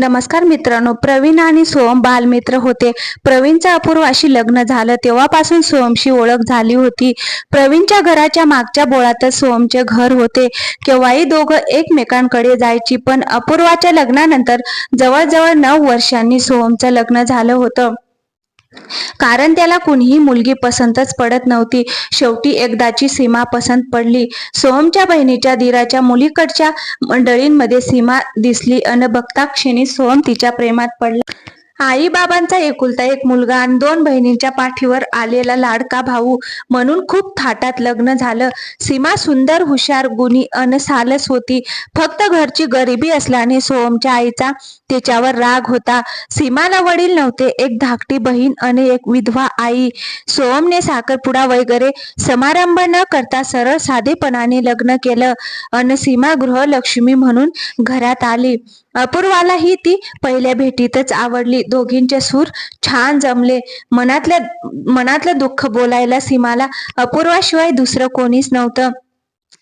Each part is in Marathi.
नमस्कार मित्रांनो प्रवीण आणि सोहम बालमित्र होते. प्रवीणचं अपूर्वाशी लग्न झालं तेव्हापासून सोहमशी ओळख झाली होती. प्रवीणच्या घराच्या मागच्या बोळातच सोहमचे घर होते. केव्हाही दोघं एकमेकांकडे जायची पण अपूर्वाच्या लग्नानंतर जवळजवळ नऊ वर्षांनी सोहमचं लग्न झालं होतं. कारण त्याला कुणीही मुलगी पसंतच पडत नव्हती. शेवटी एकदाची सीमा पसंत पडली. सोहमच्या बहिणीच्या दिराच्या मुलीकडच्या मंडळींमध्ये सीमा दिसली अन बघता क्षणी सोहम तिच्या प्रेमात पडला. आई बाबांचा एकुलता एक मुलगा आणि दोन बहिणींच्या पाठीवर आलेला लाडका भाऊ म्हणून खूप थाटात लग्न झालं. सीमा सुंदर हुशार गुणी अन सालस होती. फक्त घरची गरिबी असल्याने सोहमच्या आईचा तिच्यावर राग होता. सीमाला वडील नव्हते एक धाकटी बहीण आणि एक विधवा आई. सोहमने साखरपुडा वगैरे समारंभ न करता सरळ साधेपणाने लग्न केलं अन सीमा गृहलक्ष्मी म्हणून घरात आली. अपूर्वालाही ती पहिल्या भेटीतच आवडली. दोघींचे सूर छान जमले. मनातल्या मनातलं दुःख बोलायला सीमाला अपूर्वाशिवाय दुसरं कोणीच नव्हतं.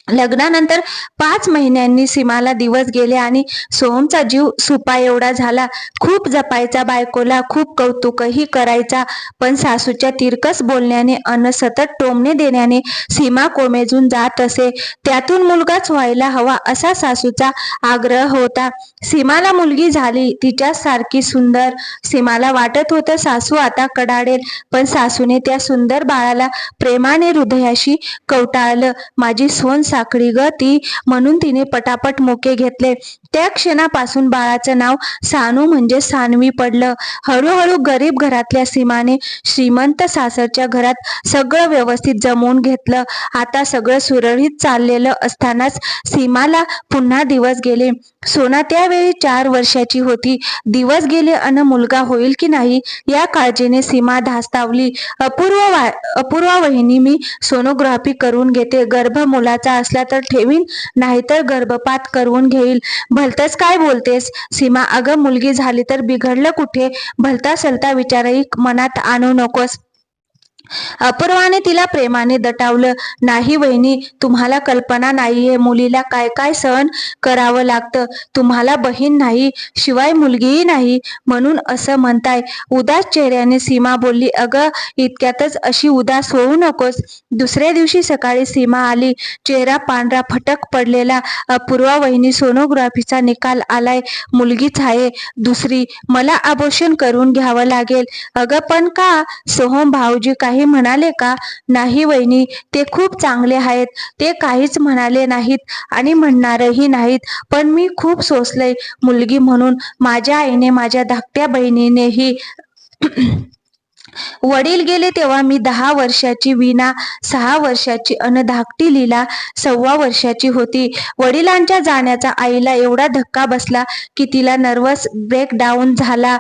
लग्नानंतर पाच महिन्यांनी सीमाला दिवस गेले आणि सोहमचा जीव सुपा एवढा झाला. खूप जपायचा बायकोला खूप कौतुकही करायचा पण सासूच्या तिरकस बोलण्याने अन सतत टोमणे देण्याने सीमा कोमेजून जात असे. त्यातून मुलगाच व्हायला हवा असा सासूचा आग्रह होता. सीमाला मुलगी झाली तिच्या सारखी सुंदर सीमाला वाटत होतं सासू आता कडाडेल पण सासूने त्या सुंदर बाळाला प्रेमाने हृदयाशी कवटाळलं. माझी सोन साखळी गती म्हणून तिने पटापट मोके घेतले. त्या क्षणापासून बाळाचं नाव सानू म्हणजे सानवी पडलं. हळूहळू गरीब घरातल्या सीमाने श्रीमंत सासरच्या घरात सगळं व्यवस्थित जमवून घेतलं. आता सगळं सुरळीत चाललेलं असतानाच सीमाला पुन्हा दिवस गेले. सोना त्यावेळी चार वर्षाची होती. दिवस गेले अन मुलगा होईल की नाही या काळजीने सीमा धास्तावली. अपूर्व अपूर्व अपूर्वा वहिनी मी सोनोग्राफी करून घेते. गर्भ मुलाचा असला तर ठेवीन नाहीतर गर्भपात करून घेईल. भलतच काय बोलतेस? सीमा अगं मुलगी झाली तर बिघडलं कुठे? भलता सलता विचारही मनात आणू नकोस. अपूर्वाने तिला प्रेमाने दटावलं. नाही वहिनी तुम्हाला कल्पना नाहीये. मुलीला काय काय सहन करावं लागतं. तुम्हाला बहीण नाही शिवाय मुलगीही नाही म्हणून असं म्हणताय. उदास चेहऱ्याने सीमा बोलली अगं इतक्यातच अशी उदास होऊ नकोस. दुसऱ्या दिवशी सकाळी सीमा आली. चेहरा पांढरा फटक पडलेला. अपूर्वा वहिनी सोनोग्राफीचा निकाल आलाय. मुलगीच आहे. दुसरी मला आभूषण करून घ्यावं लागेल. अगं पण का? सोहम भाऊजी काही म्हणाले का? नाही वहिनी ते खूप चांगले आहेत. ते काहीच म्हणाले नाहीत आणि म्हणणारही नाहीत. पण मी खूप सोसलंय मुलगी म्हणून. माझ्या आईने माझ्या धाकट्या बहिणीनेही वडील गेले तेव्हा मी दहा वर्षाची विना सहा वर्षाची अन धाकटी लीला सव्वा वर्षाची होती. वडिलांच्या जाण्याचा आईला एवढा धक्का बसला की तिला नर्वस ब्रेकडाऊन झाला.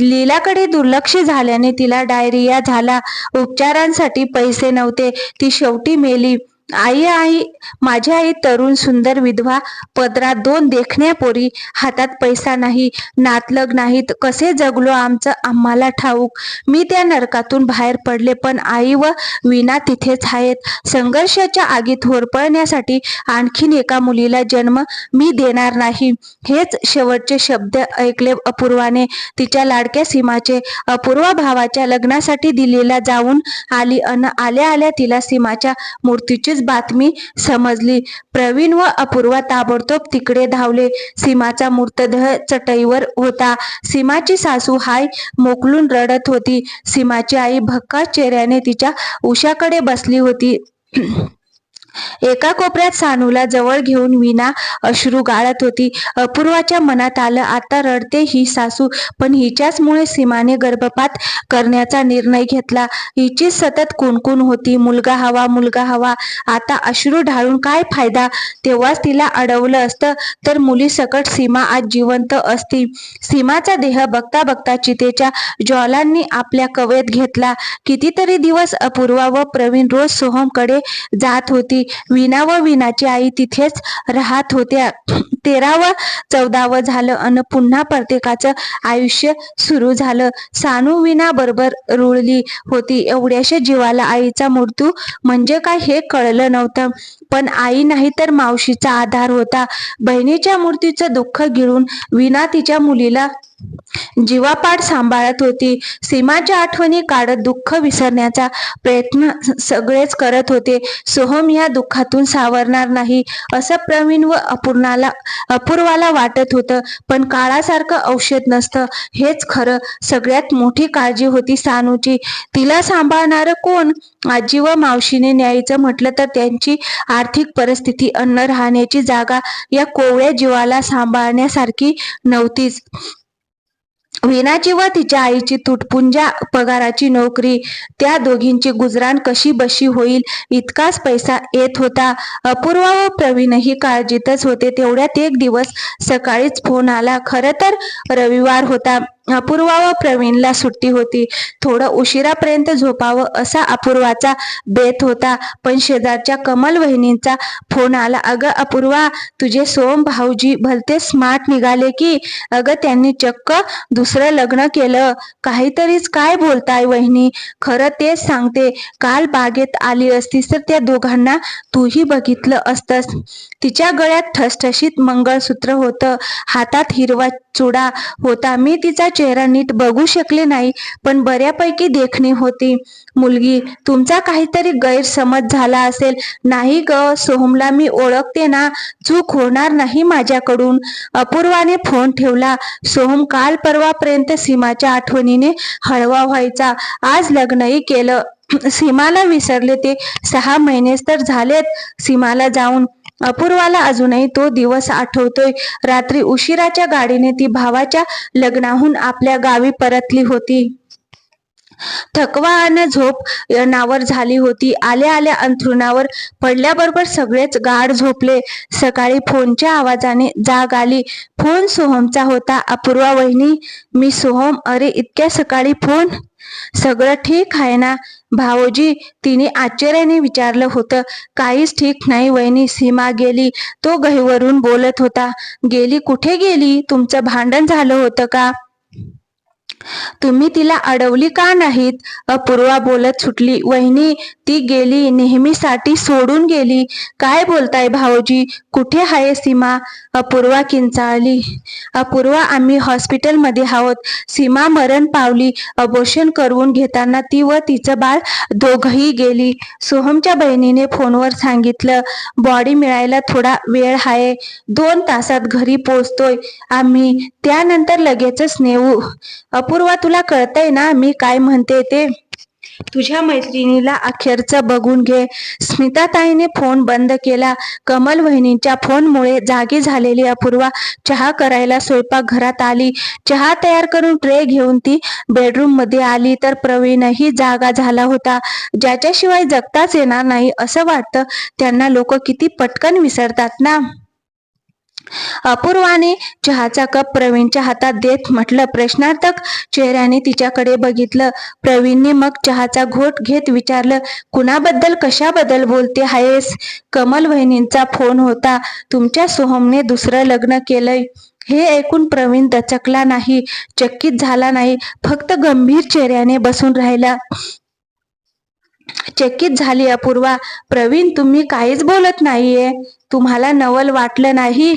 लीलाकडे दुर्लक्ष झाल्याने तिला डायरिया झाला. उपचारांसाठी पैसे नव्हते. ती शेवटी मेली. आई आई माझी आई तरुण सुंदर विधवा पदरात दोन देखण्या पोरी हातात पैसा नाही नातलग नाहीत कसे जगलो आमचं आम्हाला ठाऊक. मी त्या नरकातून बाहेर पडले पण आई व विना तिथेच आहेत. संघर्षाच्या आगीत होरपळण्यासाठी आणखीन एका मुलीला जन्म मी देणार नाही. हेच शेवटचे शब्द ऐकले अपूर्वाने. तिच्या लाडक्या सीमाचे अपूर्वा भावाच्या लग्नासाठी दिल्लीला जाऊन आली अन आल्या आल्या तिला सीमाच्या बातमी समजली. प्रवीण व अपूर्वा ताबडतोब तिकडे धावले. सीमाचा मृतदेह चटईवर होता. सीमाची सासू हाय मोकलून रडत होती. सीमाची आई भक्का चेहऱ्याने तिच्या उशाकडे बसली होती. एका कोपऱ्यात सानूला जवळ घेऊन विना अश्रू गाळत होती. अपूर्वाच्या मनात आलं आता रडते ही सासू पण हिच्याचमुळे सीमाने गर्भपात करण्याचा निर्णय घेतला. हिची सतत कुणकुण होती मुलगा हवा मुलगा हवा. आता अश्रू ढाळून काय फायदा? तेव्हाच तिला अडवलं असतं तर मुली सकट सीमा आज जिवंत असती. सीमाचा देह बघता बघता चितेच्या ज्वालांनी आपल्या कवेत घेतला. कितीतरी दिवस अपूर्वा व प्रवीण रोज सोहमकडे जात होती. विना व विनाची आई तिथेच राहत होत्या. तेरावं चौदावं झालं आणि पुन्हा प्रत्येकाचं आयुष्य सुरू झालं. सानू विना बरोबर रुळली होती. एवढ्याशा जीवाला आईचा मृत्यू म्हणजे काय हे कळलं नव्हतं. पण आई नाही तर मावशीचा आधार होता. बहिणीच्या मृत्यूचं दुःख गिळून विना तिच्या मुलीला जीवापाड सांभाळत होती. सीमाच्या आठवणी काढत दुःख विसरण्याचा प्रयत्न सगळेच करत होते. सोहम या दुःखातून सावरणार नाही असं प्रवीण व अपूर्णाला अपूर्वाला वाटत होतं. पण काळासारखं औषध नसतं. हेच खरं. सगळ्यात मोठी काळजी होती सानूची. तिला सांभाळणारं कोण? आजी व मावशीने न्यायचं म्हटलं तर त्यांची आर्थिक परिस्थिती अन्न राहण्याची जागा या कोवळ्या जीवाला सांभाळण्यासारखी नव्हतीच. विनाची व तिच्या आईची तुटपुंजा पगाराची नोकरी त्या दोघींची गुजराण कशी बशी होईल इतकाच पैसा येत होता. अपूर्वा व प्रवीणही काळजीतच होते. तेवढ्यात एक दिवस सकाळीच फोन आला. खरं तर रविवार होता. अपूर्वा व प्रवीणला सुट्टी होती. थोडं उशिरापर्यंत झोपावं असा अपूर्वाचा बेत होता. पण शेजारच्या कमल वहिनींचा फोन आला अगं अपूर्वा तुझे सोम भाऊजी भलते स्मार्ट निघाले की अगं त्यांनी चक्क दुसरं लग्न केलं. काहीतरीच काय बोलताय वहिनी? खरं तेच सांगते. काल बागेत आली असतीस तर त्या दोघांना तूही बघितलं असतंस. तिच्या गळ्यात ठसठशीत मंगळसूत्र होतं. हातात हिरवा चुडा होता. मी तिचा चेहरा नीट बघू शकले नाही पण बऱ्यापैकी देखणी होती. मुलगी तुमचा काहीतरी गैरसमज झाला असेल. नाही ग सोहमला मी ओळखते ना. चूक होणार नाही माझ्याकडून. अपूर्वाने फोन ठेवला. सोहम काल परवापर्यंत सीमाच्या आठवणीने हळवा व्हायचा. आज लग्नही केलं. सीमाला विसरले ते. सहा महिनेच तर झालेत. सीमाला जाऊन अपूर्वाला अजूनही तो दिवस आठवतोय. रात्री उशिराच्या गाडीने ती भावाच्या लग्नाहून आपल्या गावी परतली होती. थकवा आणि झोप नावर झाली होती. आल्या आल्या अंथरुणावर पडल्याबरोबर सगळेच गाढ झोपले. सकाळी फोनच्या आवाजाने जाग आली. फोन सोहमचा होता. अपूर्वा वहिनी मी सोहम अरे इतक्या सकाळी फोन सगळं ठीक आहे ना? भाऊजी तिने आश्चर्याने विचारलं होतं. काहीच ठीक नाही वहिनी सीमा गेली. तो गहीवरून बोलत होता. गेली कुठे गेली? तुमचं भांडण झालं होतं का? तुम्ही तिला अडवली का नाहीत? अपूर्वा बोलत सुटली. वहिनी ती गेली नेहमीसाठी सोडून गेली. काय बोलताय भाऊजी? कुठे आहे सीमा? अपूर्वा किंचाळली. अपूर्वा आम्ही हॉस्पिटलमध्ये आहोत. सीमा मरण पावली. अबोशन करून घेताना ती व तिचं बाळ दोघही गेली. सोहमच्या बहिणीने फोनवर सांगितलं बॉडी मिळायला थोडा वेळ आहे. दोन तासात घरी पोचतोय. आम्ही त्यानंतर लगेचच नेऊ. अपूर्वा तुला कळतंय ना मी काय म्हणते ते? तुझ्या मैत्रिणीला अखेरचं बघून घे. स्मिताताईने फोन बंद केला. कमल वहिनींच्या फोनमुळे जागी झालेली अपूर्वा चहा करायला स्वयंपाक घरात आली. चहा तयार करून ट्रे घेऊन ती बेडरूममध्ये आली तर प्रवीणही जागा झाला होता. ज्याच्याशिवाय जगताच येणार नाही असं वाटतं. त्यांना लोक किती पटकन विसरतात ना? अपूर्वाने चहाचा कप प्रवीणच्या हातात देत म्हटलं प्रश्नार्थक चेहऱ्याने तिच्याकडे बघितलं. प्रवीणने मग चहाचा घोट घेत विचारलं कुणाबद्दल कशाबद्दल बोलते आहेस? कमल वहिनींचा फोन होता. तुमच्या सोहमने दुसरं लग्न केलंय. हे ऐकून प्रवीण दचकला नाही चकित झाला नाही. फक्त गंभीर चेहऱ्याने बसून राहिला. चकित झाली अपूर्वा. प्रवीण तुम्ही काहीच बोलत नाहीये. तुम्हाला नवल वाटलं नाही.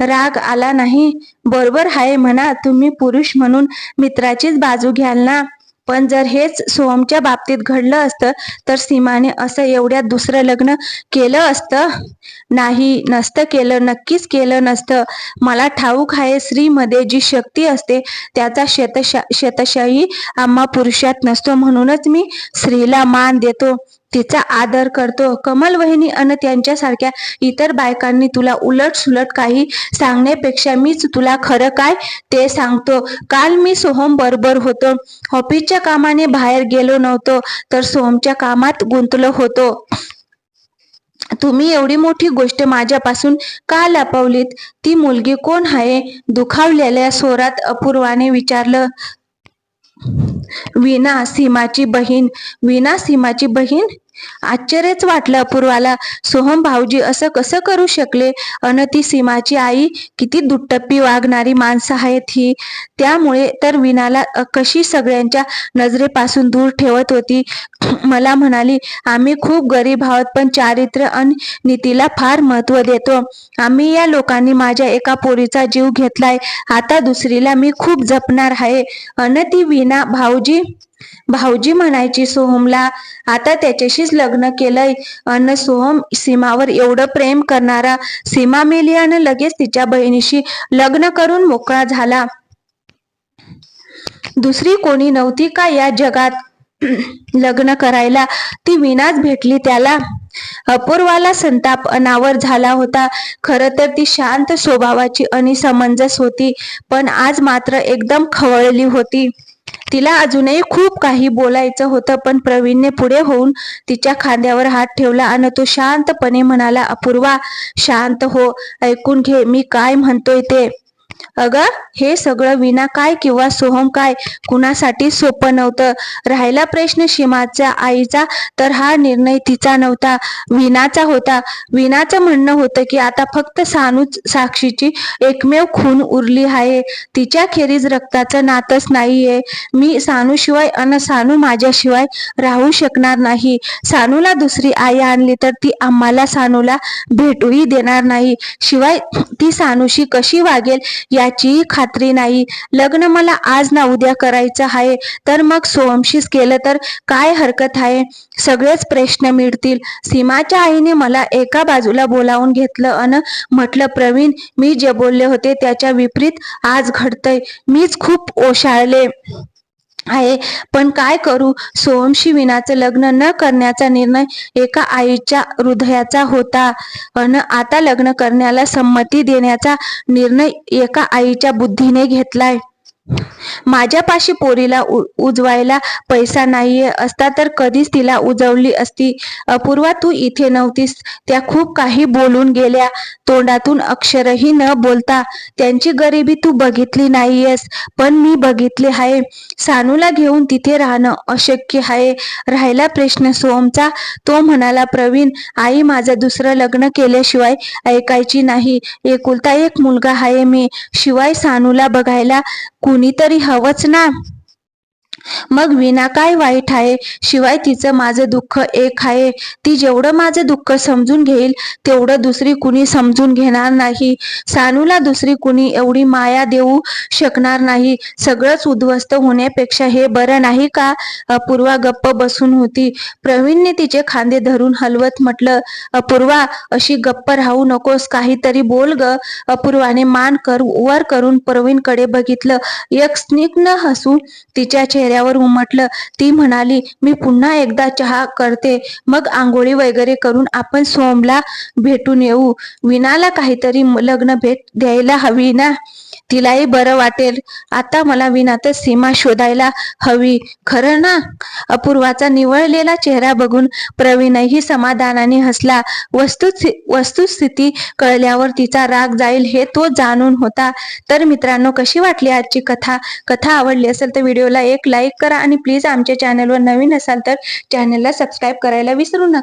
राग आला नाही. बरोबर आहे म्हणा. तुम्ही पुरुष म्हणून मित्राचीच बाजू घ्याल ना. पण जर हेच सोहमच्या बाबतीत घडलं असतं तर सीमाने असं एवढ्यात दुसरं लग्न केलं असतं? नाही नसतं केलं नक्कीच केलं नसतं. मला ठाऊक आहे स्त्रीमध्ये जी शक्ती असते त्याचा शेतशा शेतशाही आम्हा पुरुषात नसतो म्हणूनच मी स्त्रीला मान देतो. तिचा आदर करतो. कमल वहिनी अन त्यांच्यासारख्या इतर बायकांनी तुला उलट सुलट काही सांगण्यापेक्षा मीच तुला खरं काय ते सांगतो. काल मी सोहम बरोबर होतो. ऑफिसच्या कामाने बाहेर गेलो नव्हतो तर सोहमच्या कामात गुंतलो होतो. तुम्ही एवढी मोठी गोष्ट माझ्यापासून का लपवलीत? ती मुलगी कोण आहे? दुखावलेल्या स्वरात अपूर्वाने विचारलं. विना सीमाची बहीण. विना सीमाची बहीण? आश्चर्यच वाटलं अपूर्वाला. सोहम भाऊजी असं कसं करू शकले? अन ती सीमाची आई किती दुट्टप्पी वागणारी माणसं आहेत ही. त्यामुळे तर विनाला कशी सगळ्यांच्या नजरेपासून दूर ठेवत होती? मला म्हणाली आम्ही खूप गरीब आहोत पण चारित्र्य आणि नीतीला फार महत्त्व देतो. आम्ही या लोकांनी माझ्या एका पोरीचा जीव घेतलाय. आता दुसरीला मी खूप जपणार आहे. अन ती विना भाऊजी भाऊजी म्हणायची सोहमला आता त्याच्याशीच लग्न केलंय अन सोहम सीमावर एवढं प्रेम करणारा सीमा मेली आणि लगेच तिच्या बहिणीशी लग्न करून मोकळा झाला. दुसरी कोणी नव्हती का या जगात? लग्न करायला ती विनाच भेटली त्याला. अपूर्वाला संताप अनावर झाला होता. खर तर ती शांत स्वभावाची आणि समंजस होती पण आज मात्र एकदम खवळली होती. तिला अजूनही खूप काही बोलायचं होतं पण प्रवीणने पुढे होऊन तिच्या खांद्यावर हात ठेवला आणि तो शांतपणे म्हणाला अपूर्वा शांत हो ऐकून घे मी काय म्हणतोय ते अगं हे सगळं विना काय किंवा सोहम काय कुणासाठी सोपं नव्हतं? राहिला प्रश्न सीमाच्या आईचा तर हा निर्णय तिचा नव्हता विनाचा होता. विनाचं म्हणणं होतं की आता फक्त सानूच साक्षीची एकमेव खून उरली आहे. तिच्या खेरीज रक्ताचं नातच नाहीये. मी सानूशिवाय अन सानू माझ्याशिवाय राहू शकणार नाही. सानूला दुसरी आई आणली तर ती आम्हाला सानूला भेटूही देणार नाही. शिवाय ती सानूशी कशी वागेल याची खात्री नाही. लग्न मला आज ना उद्या करायचं आहे. तर मग सोहमशीच केलं तर काय हरकत आहे? सगळेच प्रश्न मिळतील. सीमाच्या आईने मला एका बाजूला बोलावून घेतलं अन म्हटलं प्रवीण मी जे बोलले होते त्याच्या विपरीत आज घडतंय. मीच खूप ओशाळले. आहे. पण काय करू? सोहमशी विनाचं लग्न न करण्याचा निर्णय एका आईच्या हृदयाचा होता. अन आता लग्न करण्याला संमती देण्याचा निर्णय एका आईच्या बुद्धीने घेतलाय. माझ्यापाशी पोरीला उ- उजवायला पैसा नाहीये असता तर कधीच तिला उजवली असती. अपूर्वा तू इथे नव्हतीस. त्या खूप काही बोलून गेल्या. तोंडातून अक्षरही न बोलता त्यांची गरिबी तू बघितली नाहीयेस पण मी बघितली आहे. सानूला घेऊन तिथे राहणं अशक्य आहे. राहिला प्रश्न सोमचा. तो म्हणाला प्रवीण आई माझं दुसरं लग्न केल्याशिवाय ऐकायची नाही. एकुलता एक मुलगा आहे मी. शिवाय सानूला बघायला कुणीतरी हवंच ना. मग विना काय वाईट आहे? शिवाय तिचं माझं दुःख एक आहे. ती जेवढं माझं दुःख समजून घेईल तेवढं दुसरी कुणी समजून घेणार नाही. सानूला दुसरी कुणी एवढी माया देऊ शकणार नाही. सगळंच उद्ध्वस्त होण्यापेक्षा हे बरं नाही का? अपूर्वा गप्प बसून होती. प्रवीणने तिचे खांदे धरून हलवत म्हटलं अपूर्वा अशी गप्प राहू नकोस. काहीतरी बोल ग. अपूर्वाने मान कर वर करून प्रवीणकडे बघितलं. एक स्निग्ध हसू तिच्या चेहऱ्या चेहऱ्यावर उमटलं. ती म्हणाली मी पुन्हा एकदा चहा करते. मग आंघोळी वगैरे करून आपण सोमला भेटून येऊ. विनाला काहीतरी लग्न भेट द्यायला हवी ना? तिलाही बरं वाटेल. आता मला विनातच सीमा शोधायला हवी. खरं ना? अपूर्वाचा निवळलेला चेहरा बघून प्रवीणही समाधानाने हसला. वस्तू वस्तुस्थिती कळल्यावर तिचा राग जाईल हे तो जाणून होता. तर मित्रांनो कशी वाटली आजची कथा? कथा आवडली असेल तर व्हिडिओला एक लाईक करा आणि प्लीज आमच्या चॅनलवर नवीन असाल तर चॅनलला सबस्क्राईब करायला विसरू नका.